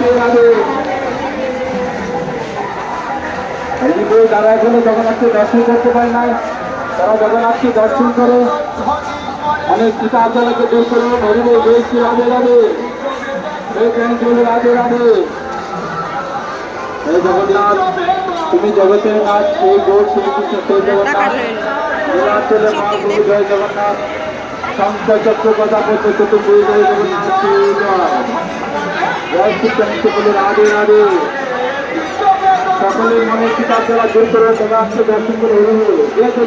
রাধে রাধে জগন্নাথকে দর্শন করতে পারে নাই তারা জগন্নাথকে দর্শন করো অনেক পিতা আপনাকে দূর করো হরিব জয়শ্রী রাধে রাধে রাধে রাধে জগন্নাথ তুমি জগতের নাথ এই গৌর শ্রীকৃষ্ণ সেই জগন্নাথ জগন্নাথ শঙ্খ চক্র কথা জয় জগন্নাথ জয় রাধে সকলের মনে কিতাব করে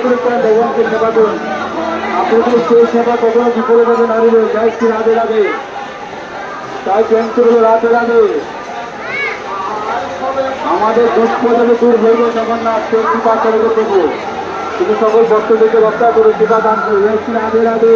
করে করে ভগবানকে সেবা আপনাদের সেই সেবা কখনো যাবে না জয় শ্রী রাধে রাধে। তাই করব রাধে রাধে। আমাদের দুঃখ যাবে দূর হইবে জগন্নাথ কৃপা করবে প্রভু তুমি সকল ভক্তদেরকে রক্ষা করে কৃপা দান করো জয় শ্রী রাধে রাধে।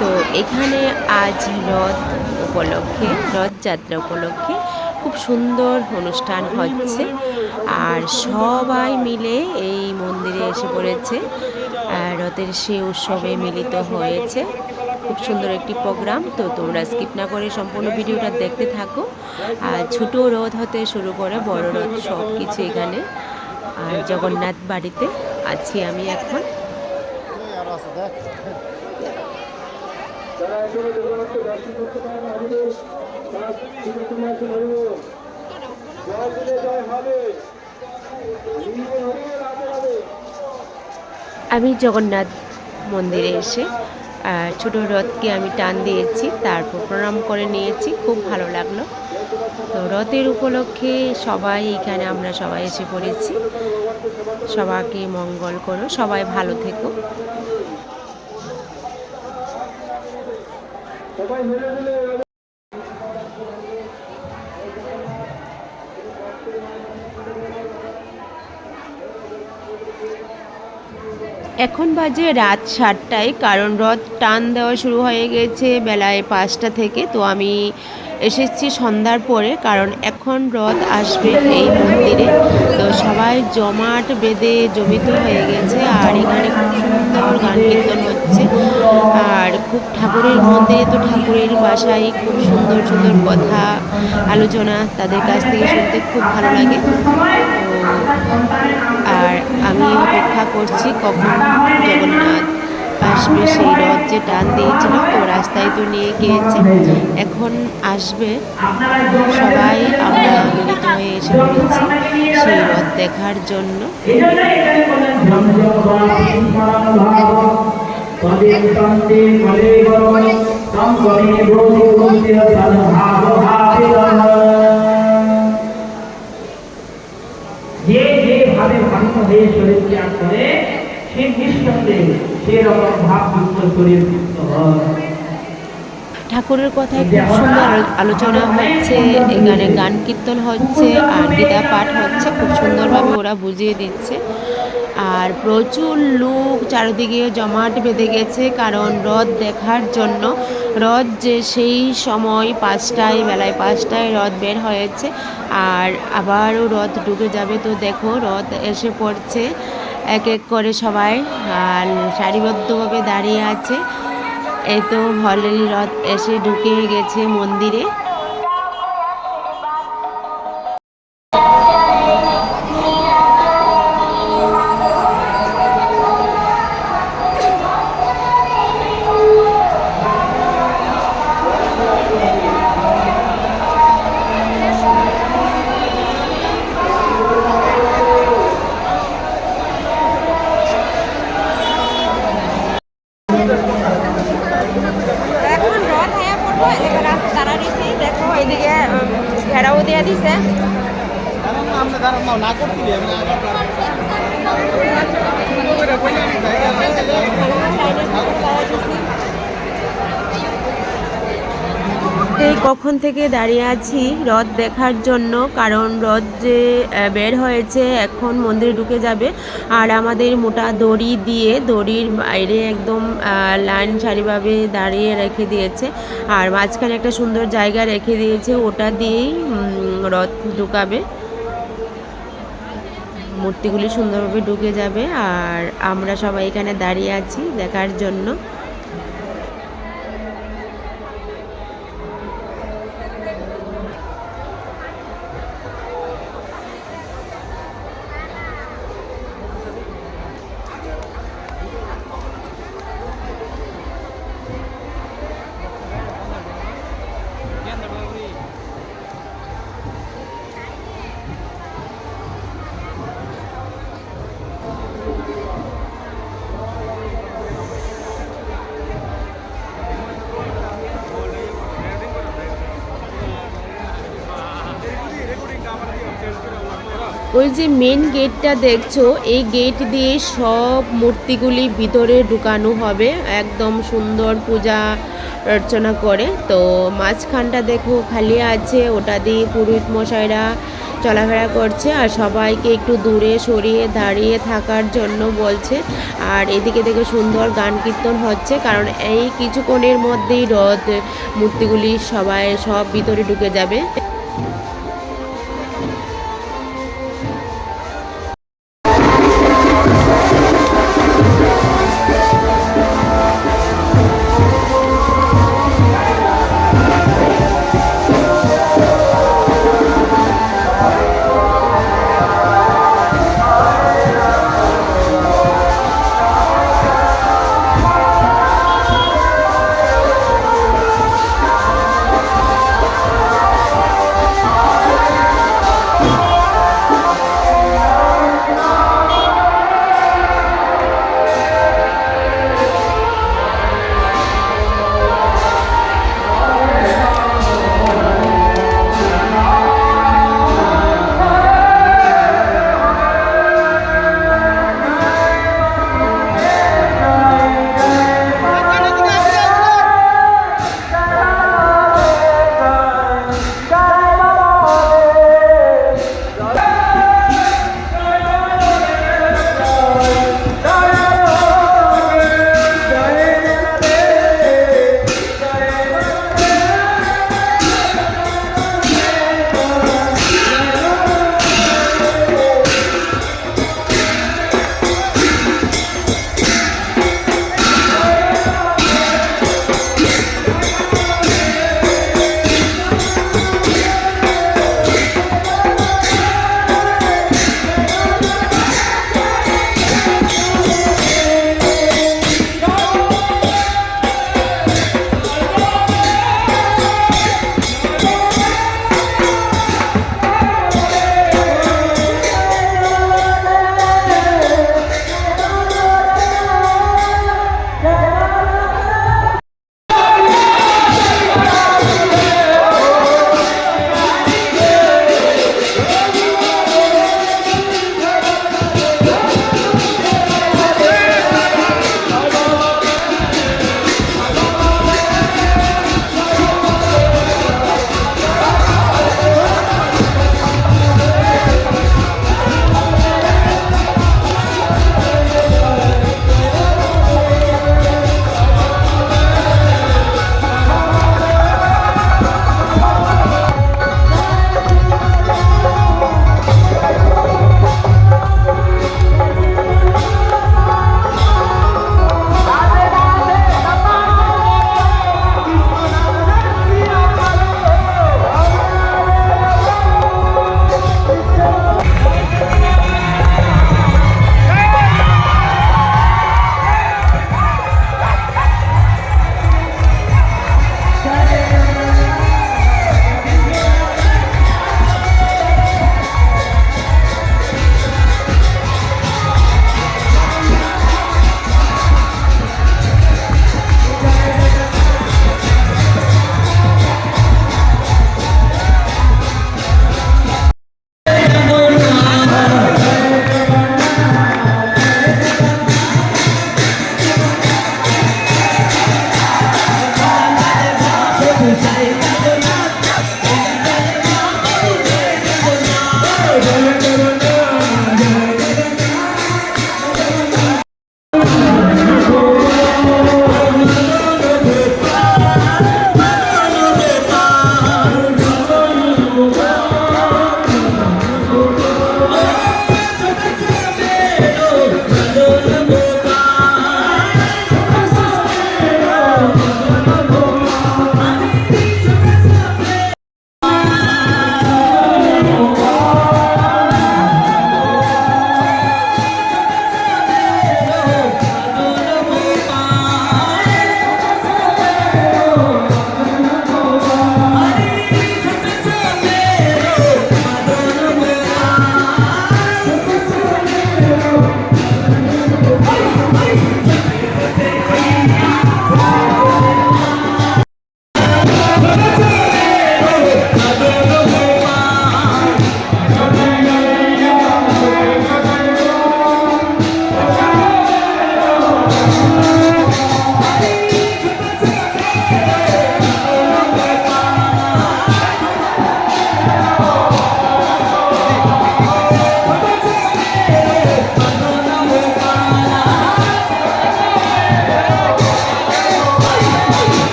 তো এখানে আজ রথ উপলক্ষে রথযাত্রা উপলক্ষে খুব সুন্দর অনুষ্ঠান হচ্ছে। আর সবাই মিলে এই মন্দিরে এসে পড়েছে। রথের সে উৎসবে মিলিত হয়েছে। খুব সুন্দর একটি প্রোগ্রাম। তো তোমরা স্কিপ না করে সম্পূর্ণ ভিডিওটা দেখতে থাকো। আর ছোটো রথ হতে শুরু করে, বড় রথ সব কিছু এখানে। আর জগন্নাথ বাড়িতে আছি আমি এখন। আমি জগন্নাথ মন্দিরে এসে ছোট রথকে আমি টান দিয়েছি, তারপর প্রণাম করে নিয়েছি, খুব ভালো লাগল। তো রথের উপলক্ষে সবাই এখানে আমরা সবাই এসে পড়েছি। সবাইকে মঙ্গল করো, সবাই ভালো থেকো। এখন বাজে রাত সাতটায়, কারণ রথ টান দেওয়া শুরু হয়ে গেছে বেলায় পাঁচটা থেকে। তো আমি এসেছি সন্ধ্যার পরে, কারণ এখন রথ আসবে এই মন্দিরে। সবাই জমাট বেঁধে জমিত হয়ে গেছে আর এখানে খুব সুন্দর গান কীর্তন হচ্ছে। আর খুব ঠাকুরের মন্দিরে তো ঠাকুরের বাসায় খুব সুন্দর সুন্দর কথা, আলোচনা তাদের কাছ থেকে শুনতে খুব ভালো লাগে। আর আমি অপেক্ষা করছি কখন জগন্নাথ। আসবে সেই রথ যে টান দিয়েছিল, তো রাস্তায় তো নিয়ে গিয়েছে। এখন আসবে। সবাই আমরা মিলিত হয়ে এসে পড়েছি সেই রথ দেখার জন্য। যে যেভাবে হয়ে সে সেরকম ভাব শরীর যুক্ত হয়। ঠাকুরের কথায় খুব সুন্দর আলোচনা হচ্ছে এখানে গান কীর্তন হচ্ছে আর গীতা পাঠ হচ্ছে খুব সুন্দরভাবে ওরা বুঝিয়ে দিচ্ছে। আর প্রচুর লোক চারিদিকে জমাট বেঁধে গেছে কারণ রথ দেখার জন্য রথ যে সেই সময় পাঁচটায় বেলায় পাঁচটায় রথ বের হয়েছে আর আবারও রথ ঢুকে যাবে। তো দেখো রথ এসে পড়ছে। এক এক করে সবাই সারিবদ্ধভাবে দাঁড়িয়ে আছে। এই তো হলের রথ এসে ঢুকে গেছে মন্দিরে। থেকে দাঁড়িয়ে আছি রথ দেখার জন্য, কারণ রথ যে বের হয়েছে এখন মন্দিরে ঢুকে যাবে। আর আমাদের মোটা দড়ি দিয়ে, দড়ির বাইরে একদম লাইন সারিভাবে দাঁড়িয়ে রেখে দিয়েছে। আর মাঝখানে একটা সুন্দর জায়গা রেখে দিয়েছে, ওটা দিয়েই রথ ঢুকাবে। মূর্তিগুলি সুন্দরভাবে ঢুকে যাবে। আর আমরা সবাই এখানে দাঁড়িয়ে আছি দেখার জন্য। ওই যে মেন গেটটা দেখছ, এই গেট দিয়ে সব মূর্তিগুলি ভিতরে ঢুকানো হবে। একদম সুন্দর পূজা অর্চনা করে। তো মাঝখানটা দেখো খালি আছে, ওটা দিয়ে পুরোহিত মশাইরা চলাফেরা করছে আর সবাইকে একটু দূরে সরিয়ে দাঁড়িয়ে থাকার জন্য বলছে। আর এদিকে দেখে সুন্দর গান কীর্তন হচ্ছে, কারণ এই কিছুক্ষণের মধ্যেই রথ, মূর্তিগুলি সবাই সব ভিতরে ঢুকে যাবে।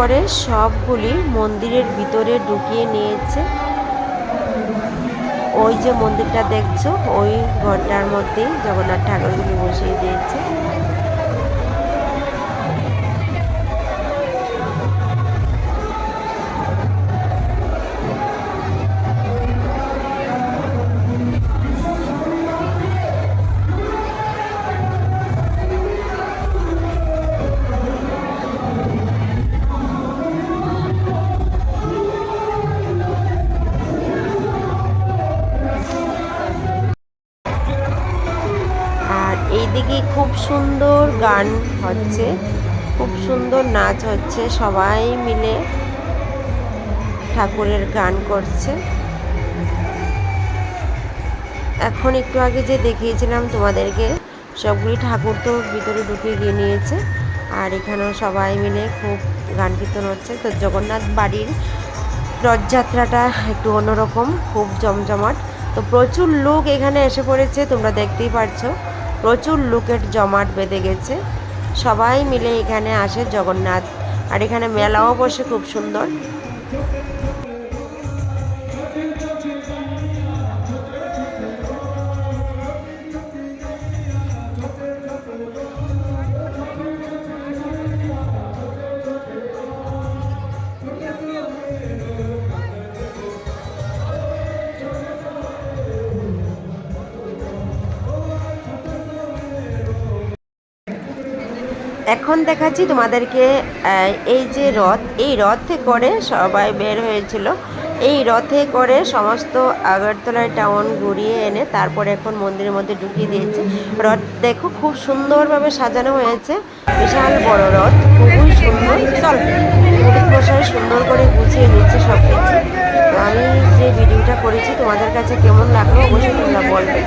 করে সবগুলি মন্দিরের ভিতরে ঢুকিয়ে নিয়েছে। ওই যে মন্দিরটা দেখছ, ওই ঘরটার মধ্যেই জগন্নাথ ঠাকুরগুলি বসিয়ে দিয়েছে। এইদিকে খুব সুন্দর গান হচ্ছে, খুব সুন্দর নাচ হচ্ছে, সবাই মিলে ঠাকুরের গান করছে। এখন একটু আগে যে দেখিয়েছিলাম তোমাদেরকে, সবগুলি ঠাকুর তো ভিতরে ঢুকে গিয়ে নিয়েছে, আর এখানেও সবাই মিলে খুব গান কীর্তন হচ্ছে। তো জগন্নাথ বাড়ির রথযাত্রাটা একটু অন্যরকম, খুব জমজমাট। তো প্রচুর লোক এখানে এসে পড়েছে, তোমরা দেখতেই পারছ। প্রচুর লোকের জমাট বেঁধে গেছে। সবাই মিলে এখানে আসে জগন্নাথ। আর এখানে মেলাও বসে খুব সুন্দর। দেখাচ্ছি তোমাদেরকে এই যে রথ, এই রথে করে সবাই বের হয়েছিল। এই রথে করে সমস্ত আগরতলায় টাউন ঘুরিয়ে এনে তারপরে এখন মন্দিরের মধ্যে ঢুকিয়ে দিয়েছে। রথ দেখো, খুব সুন্দরভাবে সাজানো হয়েছে। বিশাল বড় রথ, খুবই সুন্দর। চল মশাই সুন্দর করে গুছিয়ে নিচ্ছে সব কিছু আমি যে ভিডিওটা করেছি, তোমাদের কাছে কেমন লাগল অবশ্যই তোমরা বলবে।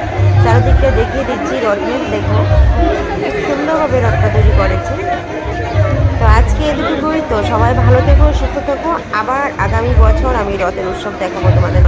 চারিদিকটা দেখিয়ে দিচ্ছি রথের, দেখো। সুন্দরভাবে রথটা তৈরি করেছে। আজকে এটুকুই তো সবাই ভালো থেকো, সুস্থ থেকো। আবার আগামী বছর আমি রথের উৎসব দেখাবো তোমাদের